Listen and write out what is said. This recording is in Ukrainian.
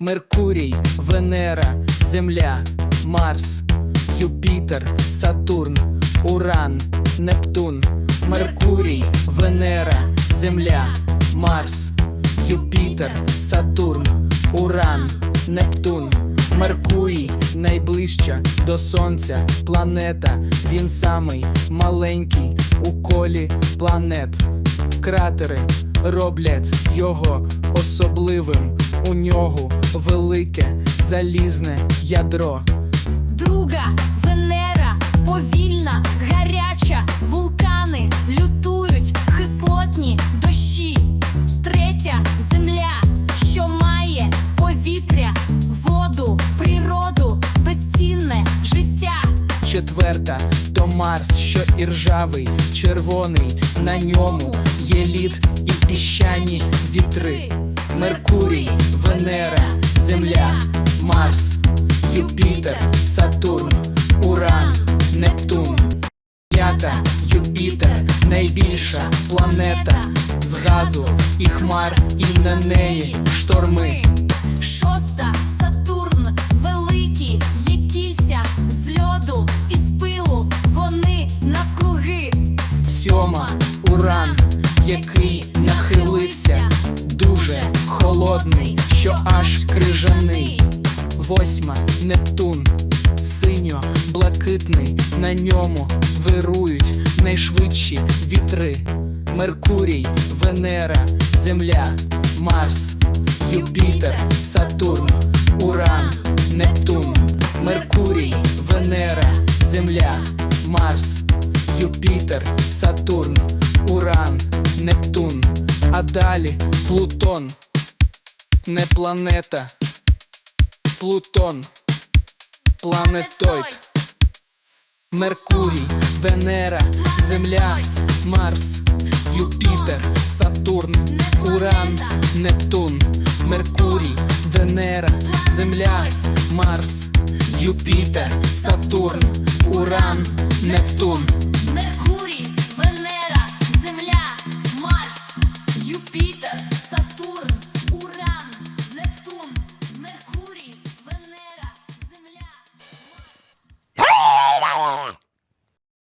Меркурій, Венера, Земля, Марс, Юпітер, Сатурн, Уран, Нептун, Меркурій, Венера, Земля, Марс, Юпітер, Сатурн, Уран, Нептун, Меркурій найближча до Сонця планета. Він самий маленький у колі планет. Кратери роблять його особливим. У нього велике залізне ядро. Друга Венера Четверта то Марс, що іржавий, червоний. На ньому є лід і піщані вітри. Меркурій, Венера, Земля, Марс, Юпітер, Сатурн, Уран, Нептун. П'ята Юпітер найбільша планета з газу і хмар, і на неї шторми. Шоста Сьома уран, який нахилився, дуже холодний, що аж крижаний. Восьма Нептун, синьо-блакитний, на ньому вирують найшвидші вітри. Меркурій, Венера, Земля, Марс, Юпітер, Сатурн, Уран, Юпітер, Сатурн, Уран, Нептун, а далі Плутон, не планета, Плутон, планетоид. Меркурій, Венера, Земля, Марс, Юпітер, Сатурн, Уран, Нептун, Меркурій, Венера, Земля, Марс, Юпітер, Сатурн, Уран, Нептун. on.